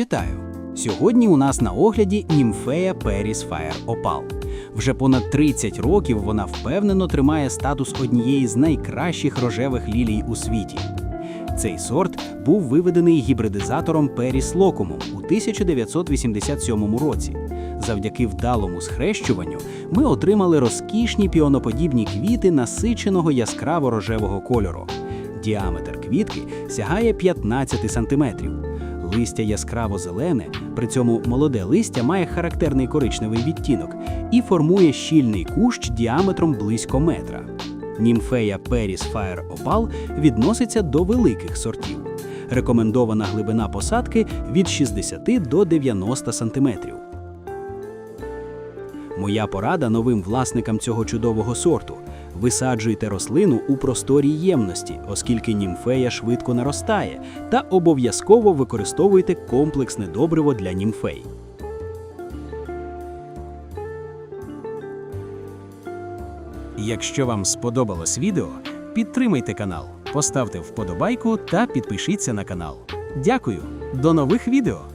Вітаю! Сьогодні у нас на огляді німфея Періс Fire Opal. Вже понад 30 років вона впевнено тримає статус однієї з найкращих рожевих лілій у світі. Цей сорт був виведений гібридизатором Періс Локумом у 1987 році. Завдяки вдалому схрещуванню ми отримали розкішні піоноподібні квіти насиченого яскраво рожевого кольору. Діаметр квітки сягає 15 см. Листя яскраво зелене, при цьому молоде листя має характерний коричневий відтінок і формує щільний кущ діаметром близько метра. Німфея Періс Фаєр Опал відноситься до великих сортів. Рекомендована глибина посадки від 60 до 90 см. Моя порада новим власникам цього чудового сорту: висаджуйте рослину у просторій ємності, оскільки німфея швидко наростає, та обов'язково використовуйте комплексне добриво для німфей. Якщо вам сподобалось відео, підтримайте канал, поставте вподобайку та підпишіться на канал. Дякую, до нових відео!